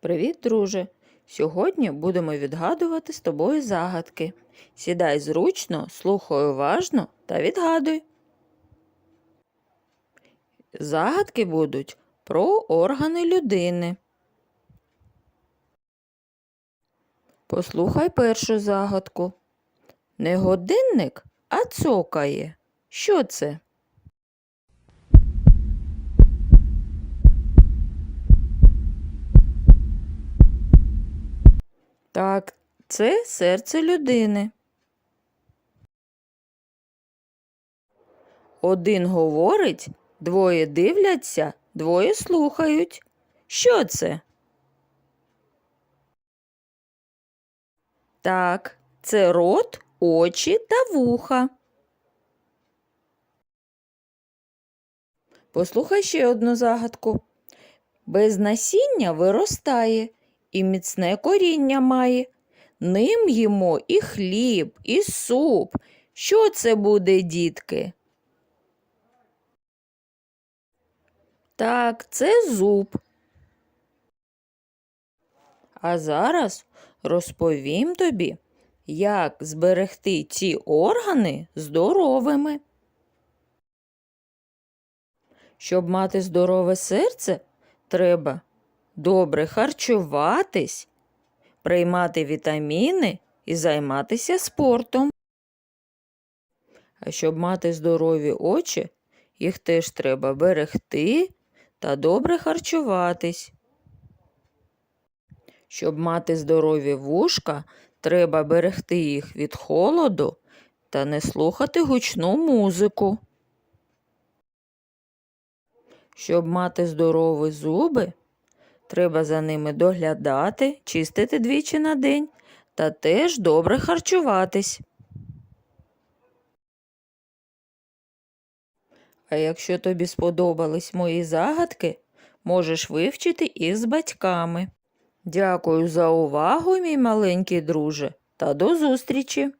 Привіт, друже! Сьогодні будемо відгадувати з тобою загадки. Сідай зручно, слухай уважно та відгадуй. Загадки будуть про органи людини. Послухай першу загадку. Не годинник, а цокає. Що це? Так, це серце людини. Один говорить, двоє дивляться, двоє слухають. Що це? Так, це рот, очі та вуха. Послухай ще одну загадку. Без насіння виростає і міцне коріння має. Ним їмо і хліб, і суп. Що це буде, дітки? Так, це зуб. А зараз розповім тобі, як зберегти ці органи здоровими. Щоб мати здорове серце, треба добре харчуватись, приймати вітаміни і займатися спортом. А щоб мати здорові очі, їх теж треба берегти та добре харчуватись. Щоб мати здорові вушка, треба берегти їх від холоду та не слухати гучну музику. Щоб мати здорові зуби, треба за ними доглядати, чистити двічі на день та теж добре харчуватись. А якщо тобі сподобались мої загадки, можеш вивчити їх з батьками. Дякую за увагу, мій маленький друже, та до зустрічі!